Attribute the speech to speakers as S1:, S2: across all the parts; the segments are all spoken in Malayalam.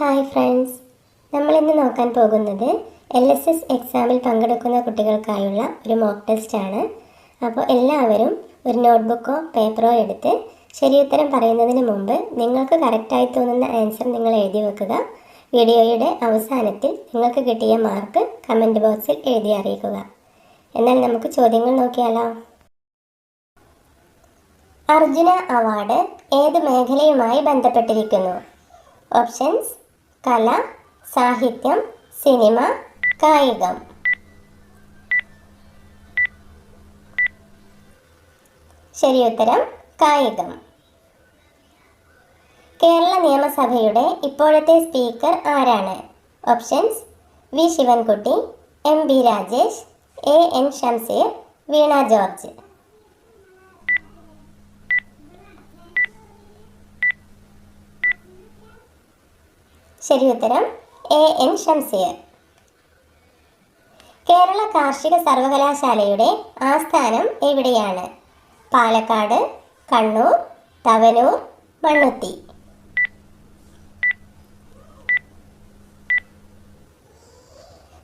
S1: ഹായ് ഫ്രണ്ട്സ് നമ്മളിന്ന് നോക്കാൻ പോകുന്നത് എൽ എസ് എസ് എക്സാമിൽ പങ്കെടുക്കുന്ന കുട്ടികൾക്കായുള്ള ഒരു മോക്ക് ടെസ്റ്റ് ആണ്. അപ്പോൾ എല്ലാവരും ഒരു നോട്ട്ബുക്കോ പേപ്പറോ എടുത്ത് ശരിയുത്തരം പറയുന്നതിന് മുമ്പ് നിങ്ങൾക്ക് കറക്റ്റായി തോന്നുന്ന ആൻസർ നിങ്ങൾ എഴുതി വെക്കുക. വീഡിയോയുടെ അവസാനത്തിൽ നിങ്ങൾക്ക് കിട്ടിയ മാർക്ക് കമന്റ് ബോക്സിൽ എഴുതി അറിയിക്കുക. എന്നാൽ നമുക്ക് ചോദ്യങ്ങൾ നോക്കിയാലോ? അർജുന അവാർഡ് ഏത് മേഖലയുമായി ബന്ധപ്പെട്ടിരിക്കുന്നു? ഓപ്ഷൻസ് കല സാഹിത്യം സിനിമ കായികം. ശരിയുത്തരം കായികം. കേരള നിയമസഭയുടെ ഇപ്പോഴത്തെ സ്പീക്കർ ആരാണ്? Options V. Sivankutty M. B Rajesh A. N. Shamseer Veena George. ശരിയുത്തരം എ എൻ ഷംസീർ കേരള കാർഷിക സർവകലാശാലയുടെ ആസ്ഥാനം എവിടെയാണ്? പാലക്കാട് കണ്ണൂർ തവനൂർ മണ്ണുത്തി.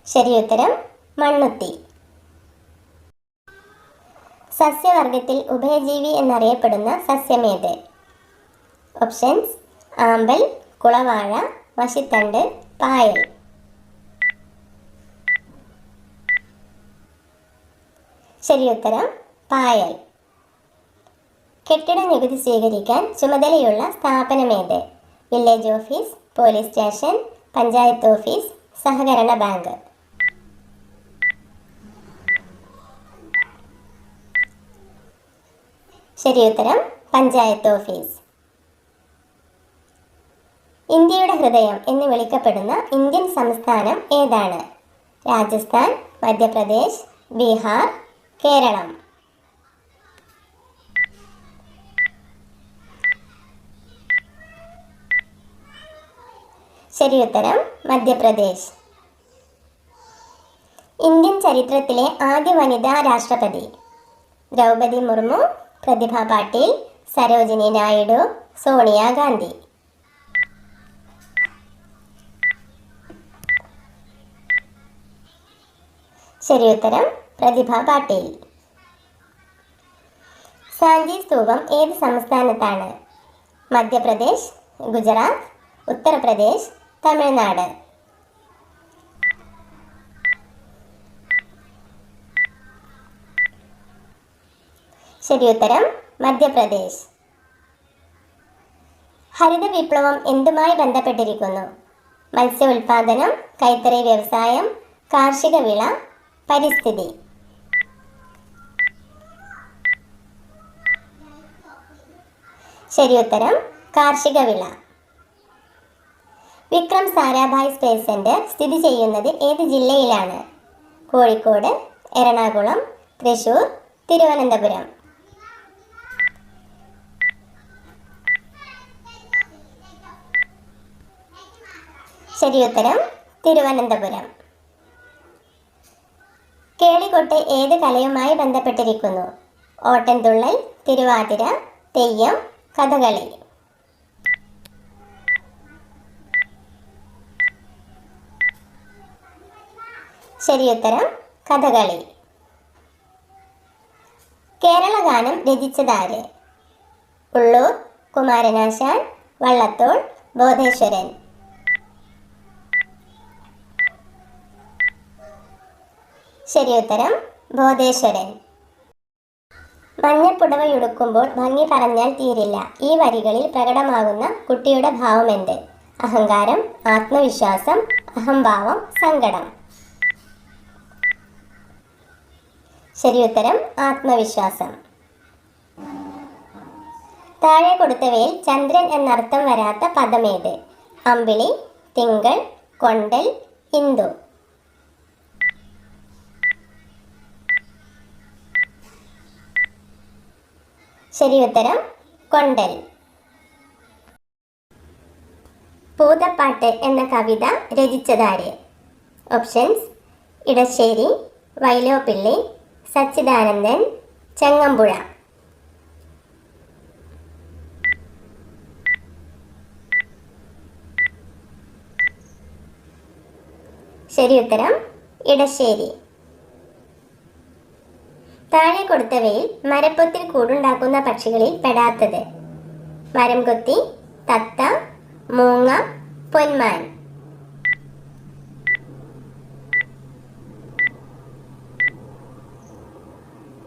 S1: ശരിയുത്തരം മണ്ണുത്തി. സസ്യവർഗത്തിൽ ഉഭയജീവി എന്നറിയപ്പെടുന്ന സസ്യമേത്? ഓപ്ഷൻസ് ആമ്പൽ കുളവാഴ മഷിത്തണ്ട് പായൽ. ശരിയുത്തരം പായൽ. കെട്ടിട നികുതി സ്വീകരിക്കാൻ ചുമതലയുള്ള സ്ഥാപനമേത് village office police station panchayat office സഹകരണ ബാങ്ക്. ശരിയുത്തരം പഞ്ചായത്ത് ഓഫീസ്. ഇന്ത്യയുടെ ഹൃദയം എന്ന് വിളിക്കപ്പെടുന്ന ഇന്ത്യൻ സംസ്ഥാനം ഏതാണ്? രാജസ്ഥാൻ മധ്യപ്രദേശ് ബീഹാർ കേരളം. ശരി ഉത്തരം മധ്യപ്രദേശ്. ഇന്ത്യൻ ചരിത്രത്തിലെ ആദ്യ വനിതാ രാഷ്ട്രപതി. ദ്രൗപദി മുർമു പ്രതിഭ പാട്ടീൽ സരോജിനി നായിഡു സോണിയാഗാന്ധി ശരിയുത്തരം പ്രതിഭ പാട്ടീൽ. സാഞ്ചി സ്തൂപം ഏത് സംസ്ഥാനത്താണ്? മധ്യപ്രദേശ് ഗുജറാത്ത് ഉത്തർപ്രദേശ് തമിഴ്നാട്. ശരി ഉത്തരം മധ്യപ്രദേശ്. ഹരിത വിപ്ലവം എന്തുമായി ബന്ധപ്പെട്ടിരിക്കുന്നു? മത്സ്യ ഉൽപാദനം കൈത്തറി വ്യവസായം കാർഷിക വിള പരിസ്ഥിതി. ശരിയുത്തരം കാർഷിക വിള. വിക്രം സാരാഭായ് സ്പേസ് സെന്റർ സ്ഥിതി ചെയ്യുന്നത് ഏത് ജില്ലയിലാണ്? കോഴിക്കോട് എറണാകുളം തൃശൂർ തിരുവനന്തപുരം. ശരിയുത്തരം തിരുവനന്തപുരം. കേളികൊട്ട് ഏത് കലയുമായി ബന്ധപ്പെട്ടിരിക്കുന്നു? ഓട്ടൻതുള്ളൽ തിരുവാതിര തെയ്യം കഥകളി. ശരിയുത്തരം കഥകളി. കേരള ഗാനം രചിച്ചതാര്? ഉള്ളൂർ കുമാരനാശാൻ വള്ളത്തോൾ ബോധേശ്വരൻ. ശരിയുത്തരം ബോധേശ്വരൻ. മഞ്ഞപ്പുടവയുടുക്കുമ്പോൾ ഭംഗി പറഞ്ഞാൽ തീരില്ല. ഈ വരികളിൽ പ്രകടമാകുന്ന കുട്ടിയുടെ ഭാവമെന്ത് അഹങ്കാരം ആത്മവിശ്വാസം അഹംഭാവം സങ്കടം. ശരിയുത്തരം ആത്മവിശ്വാസം. താഴെ കൊടുത്തവയിൽ ചന്ദ്രൻ എന്നർത്ഥം വരാത്ത പദമേത് അമ്പിളി തിങ്കൾ കൊണ്ടൽ ഇന്ദു. ശരിയുത്തരം കൊണ്ടൽ. പൂതപ്പാട്ട് എന്ന കവിത രചിച്ചതാര്? ഓപ്ഷൻസ് ഇടശ്ശേരി വൈലോപ്പിള്ളി സച്ചിദാനന്ദൻ ചെങ്ങമ്പുഴ. ശരി ഉത്തരം ഇടശ്ശേരി. താഴെ കൊടുത്തവയിൽ മരപ്പൊത്തിൽ കൂടുണ്ടാക്കുന്ന പക്ഷികളിൽ പെടാത്തത്. മരം കൊത്തി തത്ത മൂങ്ങ പൊന്മാൻ.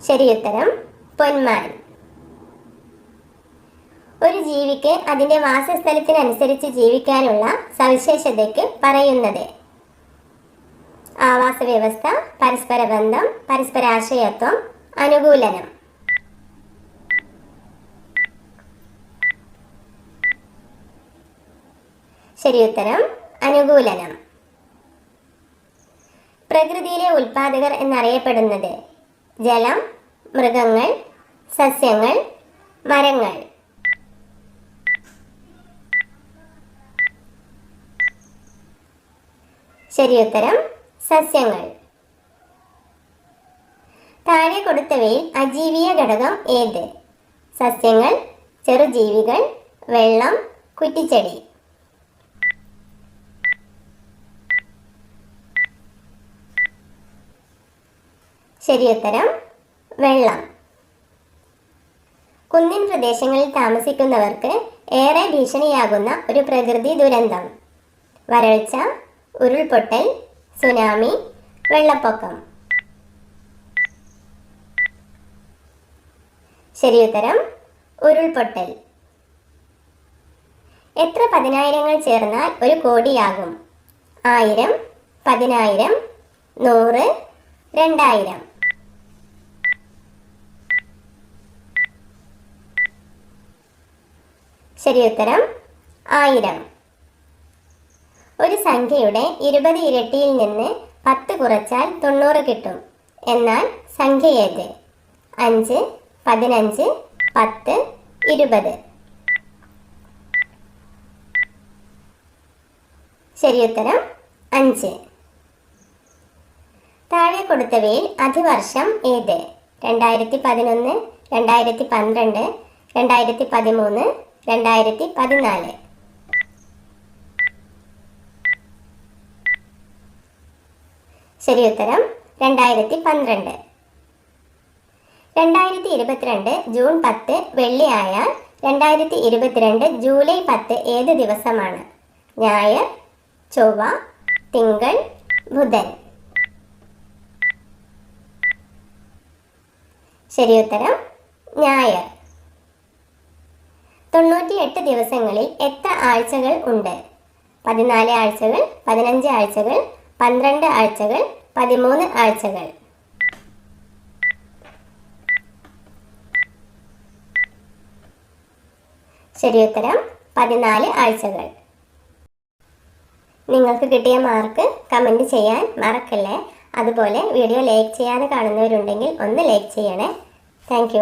S1: ശരിയുത്തരം പൊന്മാൻ. ഒരു ജീവിക്ക് അതിന്റെ വാസസ്ഥലത്തിനനുസരിച്ച് ജീവിക്കാനുള്ള സവിശേഷതയ്ക്ക് പറയുന്നത്. ആവാസ വ്യവസ്ഥ പരസ്പര ബന്ധം പരസ്പരാശ്രയത്വം അനുകൂലനം. ശരി ഉത്തരം അനുകൂലനം. പ്രകൃതിയിലെ ഉൽപാദകർ എന്നറിയപ്പെടുന്നത് ജലം മൃഗങ്ങൾ സസ്യങ്ങൾ മരങ്ങൾ. ശരിയുത്തരം സസ്യങ്ങൾ. താഴെ കൊടുത്തവയിൽ അജീവിയ ഘടകം ഏത്? സസ്യങ്ങൾ ചെറുജീവികൾ വെള്ളം കുറ്റിച്ചെടി. ശരിയുത്തരം വെള്ളം. കുന്നിൻ പ്രദേശങ്ങളിൽ താമസിക്കുന്നവർക്ക് ഏറെ ഭീഷണിയാകുന്ന ഒരു പ്രകൃതി ദുരന്തം. വരൾച്ച ഉരുൾപൊട്ടൽ സുനാമി വെള്ളപ്പൊക്കം. ശരിയുത്തരം ഉരുൾപൊട്ടൽ. എത്ര പതിനായിരങ്ങൾ ചേർന്നാൽ ഒരു കോടിയാകും? ആയിരം പതിനായിരം നൂറ് രണ്ടായിരം. ശരിയുത്തരം ആയിരം. ഒരു സംഖ്യയുടെ ഇരുപത് ഇരട്ടിയിൽ നിന്ന് പത്ത് കുറച്ചാൽ തൊണ്ണൂറ് കിട്ടും. എന്നാൽ സംഖ്യ ഏത്? അഞ്ച് പതിനഞ്ച് പത്ത് ഇരുപത്. ഉത്തരം അഞ്ച്. താഴെ കൊടുത്തവയിൽ അധിവർഷം ഏത്? രണ്ടായിരത്തി പതിനൊന്ന് രണ്ടായിരത്തി പന്ത്രണ്ട് രണ്ടായിരത്തി പതിമൂന്ന് രണ്ടായിരത്തി പതിനാല് ശരിയുത്തരം രണ്ടായിരത്തി പന്ത്രണ്ട് രണ്ടായിരത്തി ഇരുപത്തിരണ്ട് ജൂൺ പത്ത് വെള്ളിയായാൽ രണ്ടായിരത്തി ഇരുപത്തിരണ്ട് ജൂലൈ പത്ത് ഏത് ദിവസമാണ്? ഞായർ ചൊവ്വ തിങ്കൾ ബുധൻ. ശരിയുത്തരം ഞായർ. തൊണ്ണൂറ്റിയെട്ട് ദിവസങ്ങളിൽ എത്ര ആഴ്ചകൾ ഉണ്ട്? പതിനാല് ആഴ്ചകൾ പതിനഞ്ച് ആഴ്ചകൾ പന്ത്രണ്ട് ആഴ്ചകൾ പതിമൂന്ന് ആഴ്ചകൾ. ശരിയുത്തരം പതിനാല് ആഴ്ചകൾ. നിങ്ങൾക്ക് കിട്ടിയ മാർക്ക് കമന്റ് ചെയ്യാൻ മറക്കല്ലേ? അതുപോലെ വീഡിയോ ലൈക്ക് ചെയ്യാതെ കാണുന്നവരുണ്ടെങ്കിൽ ഒന്ന് ലൈക്ക് ചെയ്യണേ. താങ്ക്